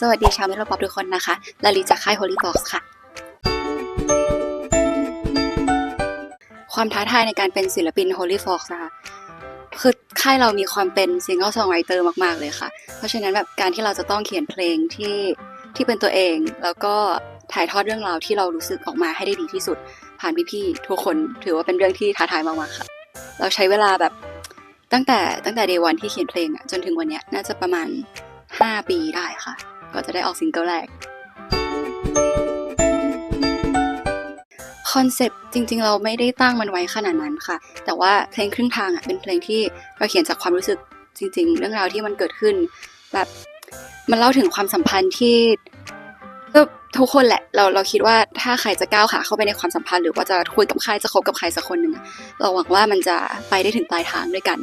สวัสดีชาวเมโลป๊อปทุกคนนะคะลาลิจากค่าย Holy Fox ค่ะ ความท้าทายในการเป็นศิลปิน Holy Fox นะคะ คือค่ายเรามีความเป็น single songwriter มาก ๆ เลยค่ะ เพราะฉะนั้นแบบการที่เราจะต้องเขียนเพลงที่ที่เป็นตัวเอง แล้วก็ถ่ายทอดเรื่องราวที่เรารู้สึกออกมาให้ได้ดีที่สุด ผ่านพี่ๆทุกคนถือว่าเป็นเรื่องที่ท้าทายมากๆค่ะ เราใช้เวลาแบบตั้งแต่ตั้งแต่เดวันที่เขียนเพลงอะจนถึงวันนี้น่าจะประมาณ 5 ปีได้ค่ะ ก็จะได้ออกซิงเกิลแรกคอนเซปต์จริงๆ เราไม่ได้ตั้งมันไว้ขนาดนั้นค่ะ แต่ว่าเพลงครึ่งทางอะเป็นเพลงที่เราเขียนจากความรู้สึกจริง ๆ เรื่องราวที่มันเกิดขึ้น แบบมันเล่าถึงความสัมพันธ์ที่ทุกคนแหละเราเราคิดว่าถ้าใครจะก้าวขาเข้าไปในความสัมพันธ์หรือว่าจะคุยกับใครจะคบกับใครสักคนหนึ่งเราหวังว่ามันจะไปได้ถึงปลายทางด้วยกัน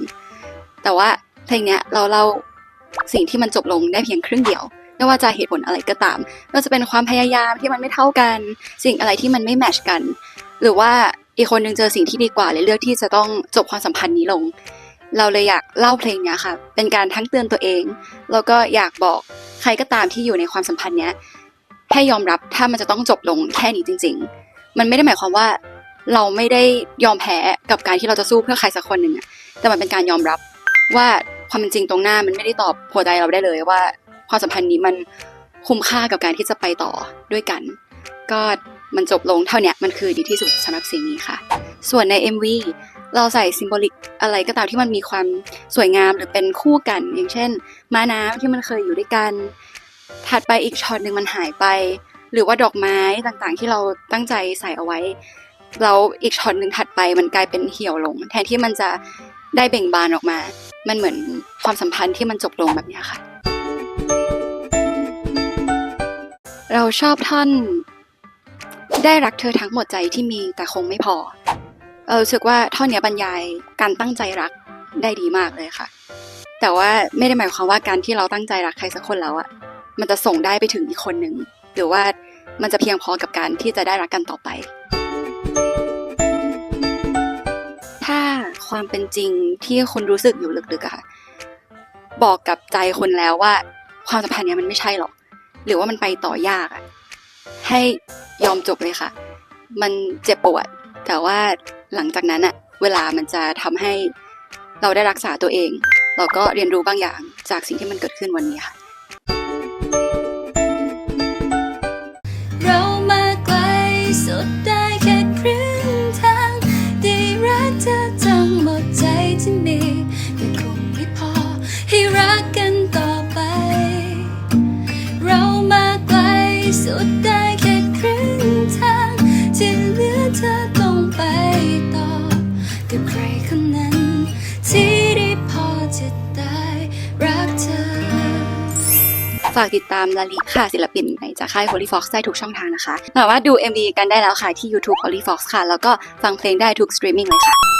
แต่ว่าเพลงเนี้ยเราเล่าสิ่งที่มันจบลงได้เพียงครึ่งเดียว ไม่ว่าจะเหตุผลอะไรก็ตามไม่ว่าจะเป็นความพยายามที่มันไม่เท่ากัน สิ่งอะไรที่มันไม่แมชกัน หรือว่าอีกคนนึงเจอสิ่งที่ดีกว่าเลยเลือกที่จะต้องจบความสัมพันธ์นี้ลง เราเลยอยากเล่าเพลงเนี้ยค่ะ เป็นการทั้งเตือนตัวเอง แล้วก็อยากบอกใครก็ตามที่อยู่ในความสัมพันธ์เนี้ยให้ยอมรับถ้ามันจะต้องจบลงแค่นี้จริง ๆ มันไม่ได้หมายความว่าเราไม่ได้ยอมแพ้กับการที่เราจะสู้เพื่อใครสักคนหนึ่งอะแต่มันเป็นการยอมรับว่าความเป็นจริงตรงหน้ามันไม่ได้ตอบหัวใจเราได้เลยว่า ความสัมพันธ์นี้มันคุ้มค่ากับการที่จะไปต่อด้วยกัน ก็มันจบลงเท่านี้มันคือดีที่สุดสำหรับสิ่งนี้ค่ะ ส่วนใน MV เราใส่ซิมโบลิกอะไรก็ตามที่มันมีความสวยงามหรือเป็นคู่กัน อย่างเช่น ม้าน้ำที่มันเคยอยู่ด้วยกัน ถัดไปอีกช็อตหนึ่งมันหายไป หรือว่าดอกไม้ต่างๆ ที่เราตั้งใจใส่เอาไว้แล้วอีกช็อตหนึ่งถัดไปมันกลายเป็นเหี่ยวลง แทนที่มันจะได้เบ่งบานออกมา มันเหมือนความสัมพันธ์ที่มันจบลงแบบนี้ค่ะ เราชอบท่อน ได้รักเธอทั้งหมดใจที่มีแต่คงไม่พอเรารู้สึกว่าท่อนนี้บรรยายการตั้งใจรักได้ดีมากเลยค่ะ แต่ว่าไม่ได้หมายความว่าการที่เราตั้งใจรักใครสักคนแล้วอะมันจะส่งได้ไปถึงอีกคนหนึ่งหรือว่ามันจะเพียงพอกับการที่จะได้รักกันต่อไป ถ้าความเป็นจริงที่คุณรู้สึกอยู่ลึกๆอะค่ะ บอกกับใจคนแล้วว่าความสัมพันธ์เนี้ยมันไม่ใช่หรอก หรือว่ามันไปต่อยากอะให้ยอมจบเลยค่ะ มันเจ็บปวด แต่ว่าหลังจากนั้นอะเวลามันจะทำให้เราได้รักษาตัวเอง เราก็เรียนรู้บางอย่างจากสิ่งที่มันเกิดขึ้นวันนี้ค่ะากติดตามลาลิค่ะศิลปินในจากค่าย Holy Fox ได้ทุกช่องทางนะคะสามารถดู MV กันได้แล้วค่ะที่ YouTube Holy Fox ค่ะ แล้วก็ฟังเพลงได้ทุกสตรีมมิ่งเลยค่ะ